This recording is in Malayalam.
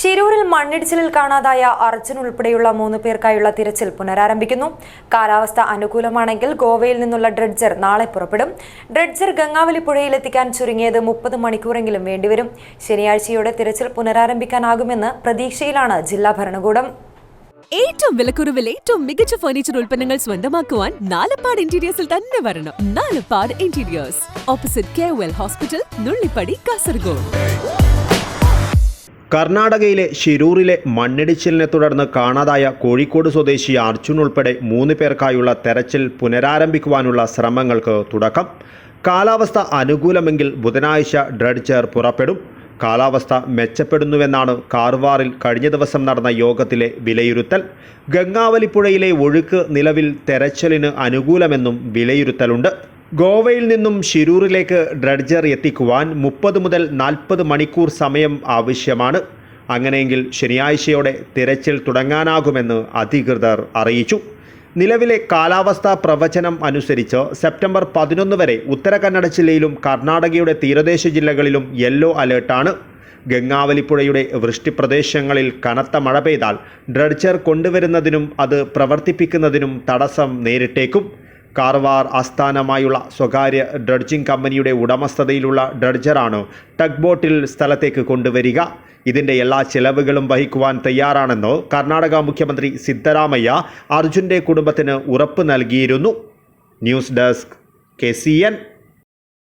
ശിരൂരിൽ മണ്ണിടിച്ചിലിൽ കാണാതായ അർജുൻ ഉൾപ്പെടെയുള്ള മൂന്ന് പേർക്കായുള്ള തിരച്ചിൽ പുനരാരംഭിക്കുന്നു. കാലാവസ്ഥ അനുകൂലമാണെങ്കിൽ ഗോവയിൽ നിന്നുള്ള ഡ്രഡ്ജർ നാളെ പുറപ്പെടും. ഡ്രഡ്ജർ ഗംഗാവലി പുഴയിലെത്തിക്കാൻ ചുരുങ്ങിയത് മുപ്പത് മണിക്കൂറെങ്കിലും വേണ്ടിവരും. ശനിയാഴ്ചയോടെ തിരച്ചിൽ പുനരാരംഭിക്കാനാകുമെന്ന് പ്രതീക്ഷയിലാണ് ജില്ലാ ഭരണകൂടം. ഏറ്റവും വിലക്കുറവിൽ ഏറ്റവും മികച്ച ഫർണിച്ചർ ഉൽപ്പന്നങ്ങൾ സ്വന്തമാക്കുവാൻ നാലപ്പാട് ഇന്റീരിയേഴ്സിൽ തന്നെ വരണം. Nalappad interiors opposite K hospital Nullippady Kasaragod കർണാടകയിലെ ഷിരൂറിലെ മണ്ണിടിച്ചിലിനെ തുടർന്ന് കാണാതായ കോഴിക്കോട് സ്വദേശി അർജുൻ ഉൾപ്പെടെ മൂന്ന് പേർക്കായുള്ള തെരച്ചിൽ പുനരാരംഭിക്കുവാനുള്ള ശ്രമങ്ങൾക്ക് തുടക്കം. കാലാവസ്ഥ അനുകൂലമെങ്കിൽ ബുധനാഴ്ച ഡ്രഡ്ജർ പുറപ്പെടും. കാലാവസ്ഥ മെച്ചപ്പെടുന്നുവെന്നാണ് കാർവാറിൽ കഴിഞ്ഞ ദിവസം നടന്ന യോഗത്തിലെ വിലയിരുത്തൽ. ഗംഗാവലിപ്പുഴയിലെ ഒഴുക്ക് നിലവിൽ തെരച്ചിലിന് അനുകൂലമെന്നും വിലയിരുത്തലുണ്ട്. ഗോവയിൽ നിന്നും ഷിരൂറിലേക്ക് ഡ്രഡ്ജർ എത്തിക്കുവാൻ മുപ്പത് മുതൽ നാൽപ്പത് മണിക്കൂർ സമയം ആവശ്യമാണ്. അങ്ങനെയെങ്കിൽ ശനിയാഴ്ചയോടെ തിരച്ചിൽ തുടങ്ങാനാകുമെന്ന് അധികൃതർ അറിയിച്ചു. നിലവിലെ കാലാവസ്ഥാ പ്രവചനം അനുസരിച്ച് സെപ്റ്റംബർ പതിനൊന്ന് വരെ ഉത്തര കന്നഡ ജില്ലയിലും കർണാടകയുടെ തീരദേശ ജില്ലകളിലും യെല്ലോ അലേർട്ടാണ് ഗംഗാവലിപ്പുഴയുടെ വൃഷ്ടിപ്രദേശങ്ങളിൽ കനത്ത മഴ പെയ്താൽ ഡ്രഡ്ജർ കൊണ്ടുവരുന്നതിനും അത് പ്രവർത്തിപ്പിക്കുന്നതിനും തടസ്സം നേരിട്ടേക്കും. കാർവാർ ആസ്ഥാനമായുള്ള സ്വകാര്യ ഡ്രഡ്ജിംഗ് കമ്പനിയുടെ ഉടമസ്ഥതയിലുള്ള ഡ്രഡ്ജറാണ് ടഗ് ബോട്ടിൽ സ്ഥലത്തേക്ക് കൊണ്ടുവരിക. ഇതിന്റെ എല്ലാ ചെലവുകളും വഹിക്കുവാൻ തയ്യാറാണെന്ന് കർണാടക മുഖ്യമന്ത്രി സിദ്ധരാമയ്യ അർജുന്റെ കുടുംബത്തിന് ഉറപ്പ് നൽകിയിരുന്നു. News desk K